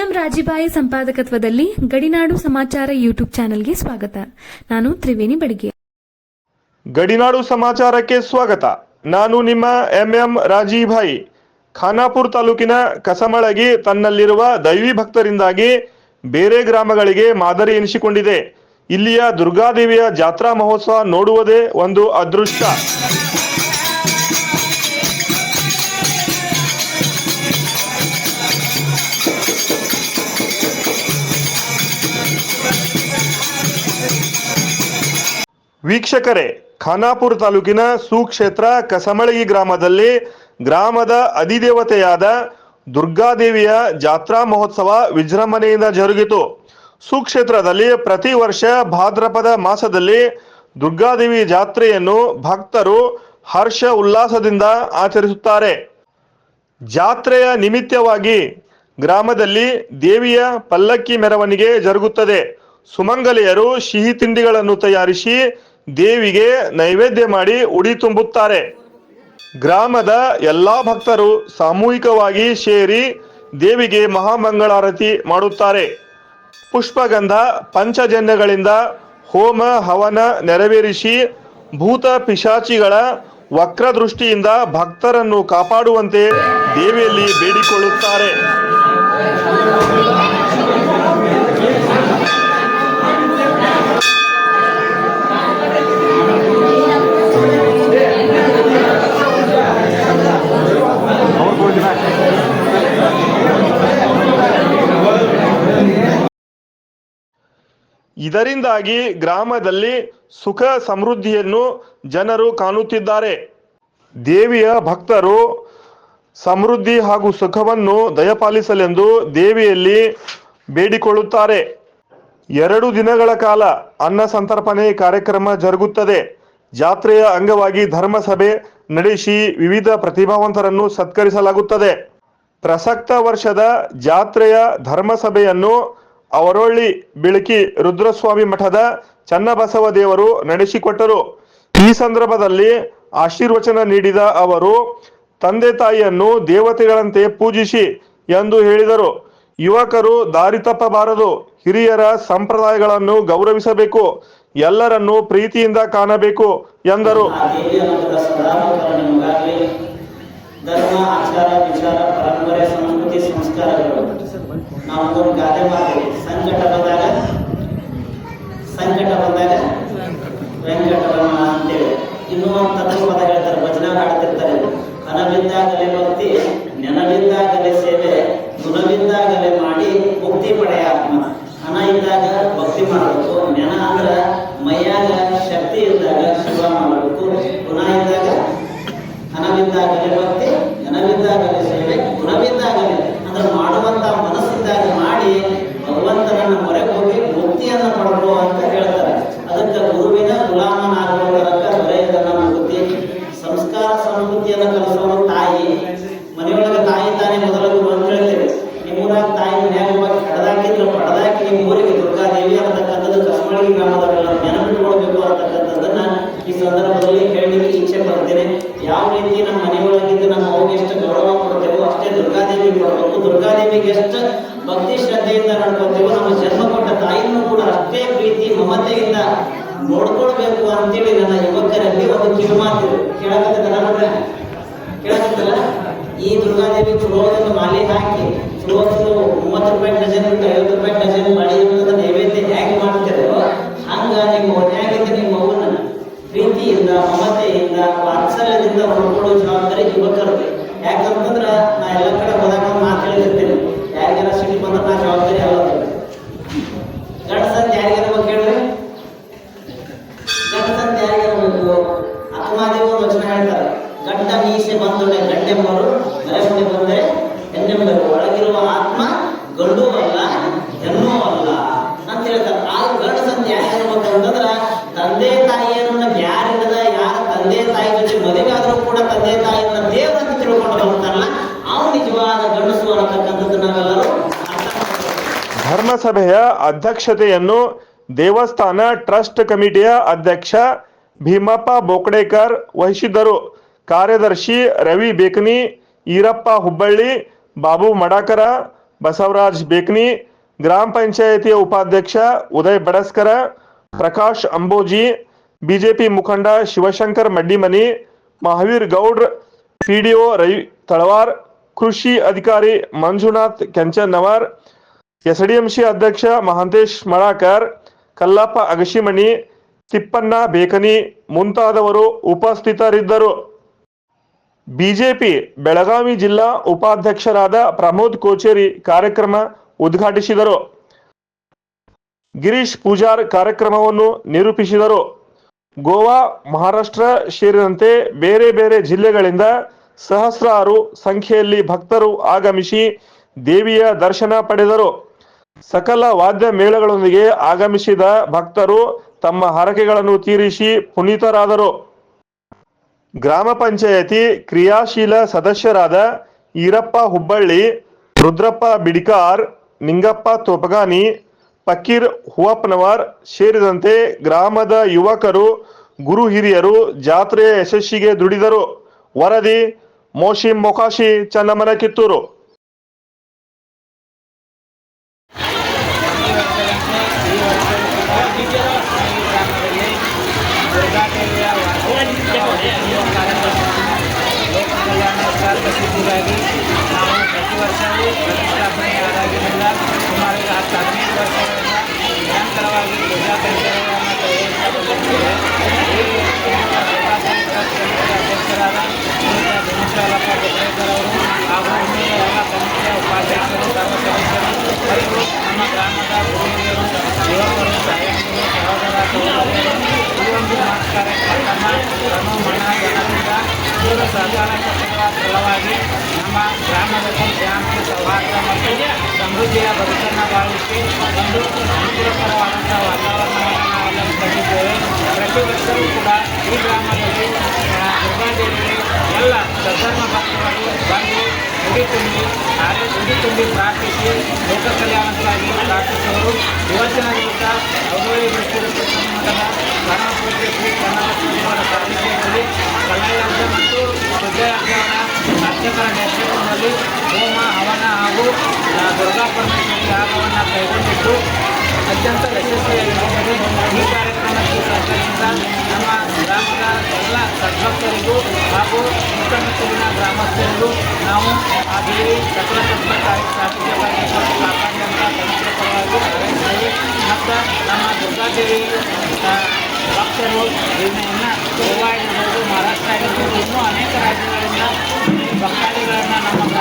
MM ರಾಜಿಬಾಯಿ ಸಂಪಾದಕತ್ವದಲ್ಲಿ ಗಡಿನಾಡು ಸಮಾಚಾರ YouTube ಚಾನೆಲ್ಗೆ ಸ್ವಾಗತ. ನಾನು ತ್ರಿವೇಣಿ ಬಡಿಗೆ. ಗಡಿನಾಡು ಸಮಾಚಾರಕ್ಕೆ ಸ್ವಾಗತ. ನಾನು ನಿಮ್ಮ ಎಂಎಂ ರಾಜೀಭಾಯಿ ಖಾನಾಪುರ ತಾಲೂಕಿನ ಕಸಮಳಗಿ ತನ್ನಲ್ಲಿರುವ ದೈವಿ ಭಕ್ತರಿಂದಾಗಿ ಬೇರೆ ಗ್ರಾಮಗಳಿಗೆ ಮಾದರಿ ಎನಿಸಿಕೊಂಡಿದೆ. ಇಲ್ಲಿಯ ದುರ್ಗಾದೇವಿಯ ಜಾತ್ರಾ ಮಹೋತ್ಸವ ನೋಡುವುದೇ ಒಂದು ಅದೃಷ್ಟ. ವೀಕ್ಷಕರೇ, ಖಾನಾಪುರ ತಾಲೂಕಿನ ಸುಕ್ಷೇತ್ರ ಕಸಮಳಗಿ ಗ್ರಾಮದಲ್ಲಿ ಗ್ರಾಮದ ಅಧಿದೇವತೆಯಾದ ದುರ್ಗಾದೇವಿಯ ಜಾತ್ರಾ ಮಹೋತ್ಸವ ವಿಜೃಂಭಣೆಯಿಂದ ಜರುಗಿತು. ಸುಕ್ಷೇತ್ರದಲ್ಲಿ ಪ್ರತಿ ವರ್ಷ ಭಾದ್ರಪದ ಮಾಸದಲ್ಲಿ ದುರ್ಗಾದೇವಿ ಜಾತ್ರೆಯನ್ನು ಭಕ್ತರು ಹರ್ಷ ಉಲ್ಲಾಸದಿಂದ ಆಚರಿಸುತ್ತಾರೆ. ಜಾತ್ರೆಯ ನಿಮಿತ್ತವಾಗಿ ಗ್ರಾಮದಲ್ಲಿ ದೇವಿಯ ಪಲ್ಲಕ್ಕಿ ಮೆರವಣಿಗೆ ಜರುಗುತ್ತದೆ. ಸುಮಂಗಲಿಯರು ಸಿಹಿ ತಿಂಡಿಗಳನ್ನು ತಯಾರಿಸಿ ದೇವಿಗೆ ನೈವೇದ್ಯ ಮಾಡಿ ಉಡಿ ತುಂಬುತ್ತಾರೆ. ಗ್ರಾಮದ ಎಲ್ಲಾ ಭಕ್ತರು ಸಾಮೂಹಿಕವಾಗಿ ಸೇರಿ ದೇವಿಗೆ ಮಹಾಮಂಗಳಾರತಿ ಮಾಡುತ್ತಾರೆ. ಪುಷ್ಪಗಂಧ ಪಂಚಜನ್ಯಗಳಿಂದ ಹೋಮ ಹವನ ನೆರವೇರಿಸಿ ಭೂತ ಪಿಶಾಚಿಗಳ ವಕ್ರದೃಷ್ಟಿಯಿಂದ ಭಕ್ತರನ್ನು ಕಾಪಾಡುವಂತೆ ದೇವಿಯಲ್ಲಿ ಬೇಡಿಕೊಳ್ಳುತ್ತಾರೆ. ಇದರಿಂದಾಗಿ ಗ್ರಾಮದಲ್ಲಿ ಸುಖ ಸಮೃದ್ಧಿಯನ್ನು ಜನರು ಕಾಣುತ್ತಿದ್ದಾರೆ. ದೇವಿಯ ಭಕ್ತರು ಸಮೃದ್ಧಿ ಹಾಗೂ ಸುಖವನ್ನು ದಯಪಾಲಿಸಲೆಂದು ದೇವಿಯಲ್ಲಿ ಬೇಡಿಕೊಳ್ಳುತ್ತಾರೆ. ಎರಡು ದಿನಗಳ ಕಾಲ ಅನ್ನ ಸಂತರ್ಪಣೆ ಕಾರ್ಯಕ್ರಮ ಜರುಗುತ್ತದೆ. ಜಾತ್ರೆಯ ಅಂಗವಾಗಿ ಧರ್ಮಸಭೆ ನಡೆಸಿ ವಿವಿಧ ಪ್ರತಿಭಾವಂತರನ್ನು ಸತ್ಕರಿಸಲಾಗುತ್ತದೆ. ಪ್ರಸಕ್ತ ವರ್ಷದ ಜಾತ್ರೆಯ ಧರ್ಮಸಭೆಯನ್ನು ಅವರೊಳ್ಳಿ ಬಿಳಕಿ ರುದ್ರಸ್ವಾಮಿ ಮಠದ ಚನ್ನಬಸವ ದೇವರು ನಡೆಸಿಕೊಟ್ಟರು. ಈ ಸಂದರ್ಭದಲ್ಲಿ ಆಶೀರ್ವಚನ ನೀಡಿದ ಅವರು, ತಂದೆ ತಾಯಿಯನ್ನು ದೇವತೆಗಳಂತೆ ಪೂಜಿಸಿ ಎಂದು ಹೇಳಿದರು. ಯುವಕರು ದಾರಿ ತಪ್ಪಬಾರದು. ಹಿರಿಯರ ಸಂಪ್ರದಾಯಗಳನ್ನು ಗೌರವಿಸಬೇಕು. ಎಲ್ಲರನ್ನೂ ಪ್ರೀತಿಯಿಂದ ಕಾಣಬೇಕು ಎಂದರು. ಧರ್ಮ ಆಚಾರ ವಿಚಾರ ಪರಂಪರೆ ಸಂಸ್ಕೃತಿ ಸಂಸ್ಕಾರಗಳು ನಾವೊಂದೊಂದು ಗಾದೆ ಮಾಡ್ತೀವಿ ಸಂಕಟ ಬಂದಾಗ ಸಂಕಟ ಬಂದಾಗ ವೆಂಕಟರಮಣ ಅಂತೇಳಿ ಸಂಸ್ಕೃತಿಯನ್ನು ಕಲಿಸುವ ತಾಯಿ. ಮನೆಯೊಳಗೆ ತಾಯಿ ತಾನೇ ಮೊದಲ ಗುರು ಅಂತ ಹೇಳ್ತೇವೆ. ನಿಮ್ಮೂರಾಗ ತಾಯಿ ಮನ್ಯಾಗ ಕಡದಾಕಿದ್ರು, ಪಡದಾಕಿ ನಿಮ್ಮ ಊರಿಗೆ ದುರ್ಗಾದೇವಿ ಅಂತಕ್ಕಂಥದ್ದು ಕಸ್ಮಳಿ ಗ್ರಾಮದವರೆಲ್ಲ ನೆನಪಿಟ್ಕೊಳ್ಬೇಕು ಅಂತಕ್ಕಂಥದ್ದನ್ನ ಈ ಸಂದರ್ಭದಲ್ಲಿ ಹೇಳಲಿಕ್ಕೆ ಇಚ್ಛೆ ಪಡ್ತೇನೆ. ಯಾವ ರೀತಿ ನಮ್ಮ ಮನೆಯೊಳಗಿದ್ದು ನಮ್ಮ ಅವ್ರಿಗೆ ಎಷ್ಟು ಗೌರವ ಕೊಡ್ತೇವೋ ಅಷ್ಟೇ ದುರ್ಗಾದೇವಿ ಕೊಡಬೇಕು. ದುರ್ಗಾದೇವಿಗೆ ಎಷ್ಟು ಭಕ್ತಿ ಶ್ರದ್ಧೆಯಿಂದ ನಡ್ಕೊತೇವೋ ನಮ್ಮ ಜನ್ಮ ಕೊಟ್ಟ ತಾಯಿನೂ ಕೂಡ ಅಷ್ಟೇ ಪ್ರೀತಿ, ಮಮತೆಯಿಂದ ನೋಡ್ಕೊಳ್ಬೇಕು ಅಂತೇಳಿ ನನ್ನ ಯುವಕರಲ್ಲಿ ಒಂದು ಕಿರುಮಾತಿದೆ ಮಾತು ಕೇಳಕತ್ತಲ್ಲ ನೋಡ್ರೆ ಕೇಳಕತ್ತಲ್ಲ ಈ ದುರ್ಗಾದೇವಿ ಚಲೋ ಮಾಲೆ ಹಾಕಿ ಚಲೋ ಚಲೋ ಮೂವತ್ತು ರೂಪಾಯಿ ಡಜನ್ ಐವತ್ತು ರೂಪಾಯಿ ಡಜನ್ ಮಾಡಿ ನೈವೇದ್ಯ ಹೇಗೆ ಮಾಡ್ತಿರೋ, ಹಂಗ ನಿಮ್ಮ ಮನೆಯಾಗಿದ್ದ ನಿಮ್ಮ ಮಗುನ ಪ್ರೀತಿಯಿಂದ, ಮಮತೆಯಿಂದ, ವಾತ್ಸಲ್ಯದಿಂದ ಮೀಸೆ ಬಂದೊಡೆ ಗಂಡೆಂಬರು ಮರೆಮುಂಡೆ ಬಂದರೆ ಹೆಣ್ಣೆಂಬರು ಒಳಗಿರುವ ಆತ್ಮ ಗಂಡು ಅಲ್ಲ, ಹೆಣ್ಣು ಅಲ್ಲ ಅಂತ ಹೇಳ್ತಾರೆ. ಆ ಗಂಡಸಂತ ಯಾರಿಗಿರ್ಬೇಕು ಅಂತಂದ್ರ ತಂದೆ ತಾಯಿಯನ್ನ ಯಾರಿಲ್ಲದ, ಯಾರ ತಂದೆ ತಾಯಿ ಜೊತೆ ಮದುವೆ ಆದರೂ ಕೂಡ ತಂದೆ ತಾಯಿಯನ್ನ ದೇವರಂತ ತಿಳ್ಕೊಂಡು ಬರ್ತಾರಲ್ಲ ಅವ್ನು ನಿಜವಾದ ಗಂಡಸು ಅನ್ನತಕ್ಕಂಥದ್ದು ನಾವೆಲ್ಲರೂ. ಧರ್ಮಸಭೆಯ ಅಧ್ಯಕ್ಷತೆಯನ್ನು ದೇವಸ್ಥಾನ ಟ್ರಸ್ಟ್ ಕಮಿಟಿಯ ಅಧ್ಯಕ್ಷ ಭೀಮಪ್ಪ ಬೋಕಡೇಕರ್ ವಹಿಸಿದ್ದರು. ಕಾರ್ಯದರ್ಶಿ ರವಿ ಬೇಕನಿ, ಈರಪ್ಪ ಹುಬ್ಬಳ್ಳಿ, ಬಾಬು ಮಡಾಕರ, ಬಸವರಾಜ್ ಬೇಕನಿ, ಗ್ರಾಮ ಪಂಚಾಯಿತಿಯ ಉಪಾಧ್ಯಕ್ಷ ಉದಯ್ ಬಡಸ್ಕರ, ಪ್ರಕಾಶ್ ಅಂಬೋಜಿ, ಬಿಜೆಪಿ ಮುಖಂಡ ಶಿವಶಂಕರ್ ಮಡ್ಡಿಮನಿ, ಮಹಾವೀರ್ ಗೌಡ್ರ್, ಪಿಡಿಒ ರವಿ ತಳವಾರ್, ಕೃಷಿ ಅಧಿಕಾರಿ ಮಂಜುನಾಥ್ ಕೆಂಚನ್ನವರ್ ಎಸ್ಡಿಎಂಸಿ ಅಧ್ಯಕ್ಷ ಮಹಾಂತೇಶ್ ಮಳಾಕರ್, ಕಲ್ಲಪ್ಪ ಅಗಶಿಮಣಿ ತಿಪ್ಪಣ್ಣ ಬೇಕನಿ ಮುಂತಾದವರು ಉಪಸ್ಥಿತರಿದ್ದರು. ಬಿಜೆಪಿ ಬೆಳಗಾವಿ ಜಿಲ್ಲಾ ಉಪಾಧ್ಯಕ್ಷರಾದ ಪ್ರಮೋದ್ ಕೋಚೇರಿ ಕಾರ್ಯಕ್ರಮ ಉದ್ಘಾಟಿಸಿದರು. ಗಿರೀಶ್ ಪೂಜಾರ್ ಕಾರ್ಯಕ್ರಮವನ್ನು ನಿರೂಪಿಸಿದರು. ಗೋವಾ, ಮಹಾರಾಷ್ಟ್ರ ಸೇರಿದಂತೆ ಬೇರೆ ಬೇರೆ ಜಿಲ್ಲೆಗಳಿಂದ ಸಹಸ್ರಾರು ಸಂಖ್ಯೆಯಲ್ಲಿ ಭಕ್ತರು ಆಗಮಿಸಿ ದೇವಿಯ ದರ್ಶನ ಪಡೆದರು. ಸಕಲ ವಾದ್ಯ ಮೇಳಗಳೊಂದಿಗೆ ಆಗಮಿಸಿದ ಭಕ್ತರು ತಮ್ಮ ಹರಕೆಗಳನ್ನು ತೀರಿಸಿ ಪುನೀತರಾದರು. ಗ್ರಾಮ ಪಂಚಾಯತಿ ಕ್ರಿಯಾಶೀಲ ಸದಸ್ಯರಾದ ಈರಪ್ಪ ಹುಬ್ಬಳ್ಳಿ, ರುದ್ರಪ್ಪ ಬಿಡಿಕಾರ್, ನಿಂಗಪ್ಪ ತೋಪಗಾನಿ, ಫಕೀರ್ ಹುವಪ್ಪನವರ್ ಸೇರಿದಂತೆ ಗ್ರಾಮದ ಯುವಕರು, ಗುರು ಹಿರಿಯರು ಜಾತ್ರೆಯ ಯಶಸ್ಸಿಗೆ ದುಡಿದರು. ವರದಿ, ಮೋಶಿ ಮೊಕಾಶಿ ಚನ್ನಮನ ಕಿತ್ತೂರು ಪ್ರಸಿದ್ಧಿಗಾಗಿ ನಾವು ಪ್ರತಿ ವರ್ಷವೂ ಪ್ರತಿಷ್ಠಾಪನೆಯಾದಾಗಿನಿಂದ ಸುಮಾರು ಈಗ ಹತ್ತು ಹದಿನೈದು ವರ್ಷಗಳಿಂದ ನಿರಂತರವಾಗಿ ಪೂಜಾ ಕೈಂಕರ್ಯವನ್ನು ಕೈಗೊಳ್ಳುತ್ತಿದ್ದೇವೆ ಈ ದುರ್ಗಾದೇವಿ ಟ್ರಸ್ಟ್ ಕಮಿಟಿಯ ಅಧ್ಯಕ್ಷರಾದ ಶ್ರೀಯುತ ಭೀಮಶಾಲಪ್ಪ ಬೆಟ್ರೇಕರ್ ಅವರು ಹಾಗೂ ಇನ್ನುಳಿದ ಎಲ್ಲ ಕಮಿಟಿಯ ಉಪಾಧ್ಯಕ್ಷರು ಸಮೃದ್ಧಿಯ ಬದುಕನ್ನು ಬಾಳಲಿಕ್ಕೆ ಒಂದು ಅನುಕೂಲಕರವಾದಂಥ ವಾತಾವರಣವನ್ನು ನಾವೆಲ್ಲರೂ ಕಂಡಿದ್ದೇವೆ ಪ್ರತಿ ವರ್ಷವೂ ಕೂಡ ಈ ಗ್ರಾಮದಲ್ಲಿ ಆ, ದುರ್ಗಾದೇವಿಗೆ ಎಲ್ಲ ಸಧರ್ಮ ಭಕ್ತರು ಬಂದು ಉಡಿ ತುಂಬಿ ಹಾಗೆ ಉಡಿ ತುಂಬಿ ಪ್ರಾರ್ಥಿಸಿ ಲೋಕ ಕಲ್ಯಾಣಕ್ಕಾಗಿ ಪ್ರಾರ್ಥಿಸುವರು ಅರ್ಚಕರ ನೇತೃತ್ವದಲ್ಲಿ ಹೋಮ ಹವನ ಹಾಗೂ ದುರ್ಗಾ ಪರಮೇಶ್ವರಿ ಯಾಗವನ್ನು ಕೈಗೊಂಡಿದ್ದು ಅತ್ಯಂತ ಯಶಸ್ವಿಯಾಗಿರುತ್ತದೆ ಈ ಕಾರ್ಯಕ್ರಮಕ್ಕೆ ಸಹಕರಿಸಿದ ನಮ್ಮ ಗ್ರಾಮದ ಎಲ್ಲ ಸದ್ಭಕ್ತರಿಗೂ ಹಾಗೂ ಸುತ್ತಮುತ್ತಲಿನ ಗ್ರಾಮಸ್ಥರಿಗೂ ನಾವು ಆ ದೇವಿ ಸಕಲತಂತ್ರ ಸಂಪತ್ತಾಗಿ ಸಾಧಿಸವಾಗಿ ಮತ್ತು ಕಾಪಾಡಿ ಅಂತ ಪವಿತ್ರ ಪರವಾಗಿ ಹಾರೈಸ್ತೇವೆ ಮತ್ತು ನಮ್ಮ ದುರ್ಗಾದೇವಿ ಭಕ್ತರು ಇನ್ನು ಇನ್ನು ಗೋವಾ ಆಗಿರ್ಬೋದು ಮಹಾರಾಷ್ಟ್ರ ಆಗಿರ್ಬೋದು ನಮ್ಮ